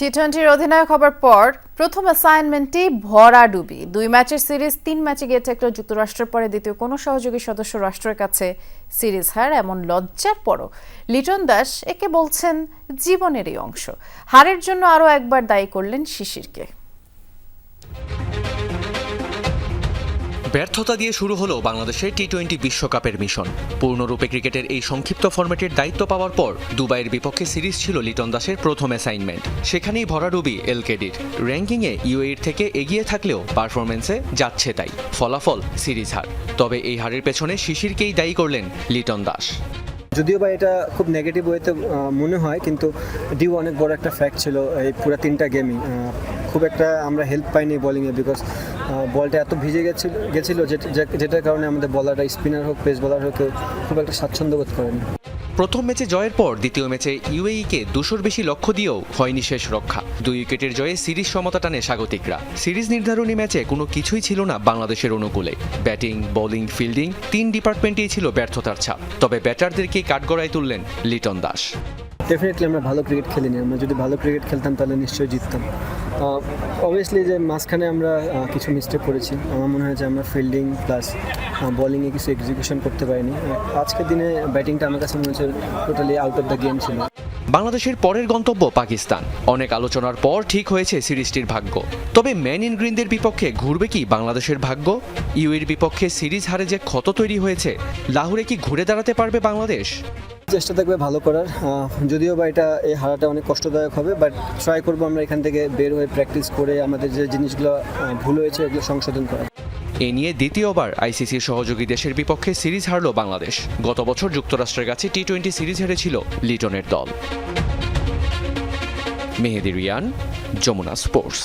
টি টোয়েন্টির অধিনায়ক হবার পর প্রথম অ্যাসাইনমেন্টটি ভরাডুবি দুই ম্যাচের সিরিজ, তিন ম্যাচে গিয়ে থাকল যুক্তরাষ্ট্রের পরে দ্বিতীয় কোনো সহযোগী সদস্য রাষ্ট্রের কাছে। সিরিজ হার এমন লজ্জার পরও লিটন দাস একে বলছেন জীবনেরই অংশ। হারের জন্য আরও একবার দায়ী করলেন শিশিরকে। ব্যর্থতা দিয়ে শুরু হলো বাংলাদেশের টি টোয়েন্টি বিশ্বকাপের মিশন। পূর্ণরূপে ক্রিকেটের এই সংক্ষিপ্ত ফরম্যাটের দায়িত্ব পাওয়ার পর দুবাইয়ের বিপক্ষে সিরিজ ছিল লিটন দাসের প্রথম অ্যাসাইনমেন্ট সেখানেই ভরাডুবি এলকেডির। র্যাঙ্কিংয়ে ইউএর থেকে এগিয়ে থাকলেও পারফরমেন্সে যাচ্ছে তাই। ফলাফল সিরিজ হার। তবে এই হারের পেছনে শিশিরকেই দায়ী করলেন লিটন দাস। যদিও বা এটা খুব নেগেটিভ ওয়েতে মনে হয়, কিন্তু ডিউ অনেক বড় একটা ফ্যাক্ট ছিল এই পুরো তিনটা গেমই খুব একটা আমরা হেল্প পাইনি বোলিংয়ে বিকজ বলটা এত ভিজে গেছিল গেছিল যেটার কারণে আমাদের বলাররা স্পিনার হোক পেস বলার হোক খুব একটা স্বাচ্ছন্দ্য বোধ করেনি। প্রথম ম্যাচে জয়ের পর দ্বিতীয় ম্যাচে ইউএইকে দুশোর বেশি লক্ষ্য দিয়েও হয়নি শেষ রক্ষা। দুই উইকেটের জয়ে সিরিজ সমতা টানে স্বাগতিকরা। সিরিজ নির্ধারণী ম্যাচে কোনো কিছুই ছিল না বাংলাদেশের অনুকূলে। ব্যাটিং বোলিং ফিল্ডিং তিন ডিপার্টমেন্টেই ছিল ব্যর্থতার ছাপ। তবে ব্যাটারদেরকেই কাঠগড়ায় তুললেন লিটন দাস। ডেফিনেটলি আমরা ভালো ক্রিকেট খেলিনি। আমরা যদি ভালো ক্রিকেট খেলতাম, তাহলে নিশ্চয়ই জিততাম। অবভিয়াসলি যে মাঝখানে আমরা কিছু মিস্টেক করেছি। আমার মনে হয় যে আমরা ফিল্ডিং প্লাস বোলিংয়ে কিছু এক্সিকিউশন করতে পারিনি। আজকের দিনে ব্যাটিংটা আমার কাছে মনে হচ্ছে totally out of the game ছিল। বাংলাদেশের পরের গন্তব্য পাকিস্তান। অনেক আলোচনার পর ঠিক হয়েছে সিরিজটির ভাগ্য। তবে ম্যান ইন গ্রিনদের বিপক্ষে ঘুরবে কি বাংলাদেশের ভাগ্য? ইউএর বিপক্ষে সিরিজ হারে যে ক্ষত তৈরি হয়েছে, লাহোরে কি ঘুরে দাঁড়াতে পারবে বাংলাদেশ? চেষ্টা থাকবে ভালো করার। যদিও বা এটা, এই হারাটা অনেক কষ্টদায়ক হবে বাট ট্রাই করব আমরা এখান থেকে বের হয়ে প্র্যাকটিস করে আমাদের যে জিনিসগুলো ভুল হয়েছে এগুলো সংশোধন করা এ নিয়ে দ্বিতীয়বার আইসিসির সহযোগী দেশের বিপক্ষে সিরিজ হারল বাংলাদেশ। গত বছর যুক্তরাষ্ট্রের কাছে টি টোয়েন্টি সিরিজ হেরেছিল লিটনের দল। মেহেদি রিয়ান, যমুনা স্পোর্টস।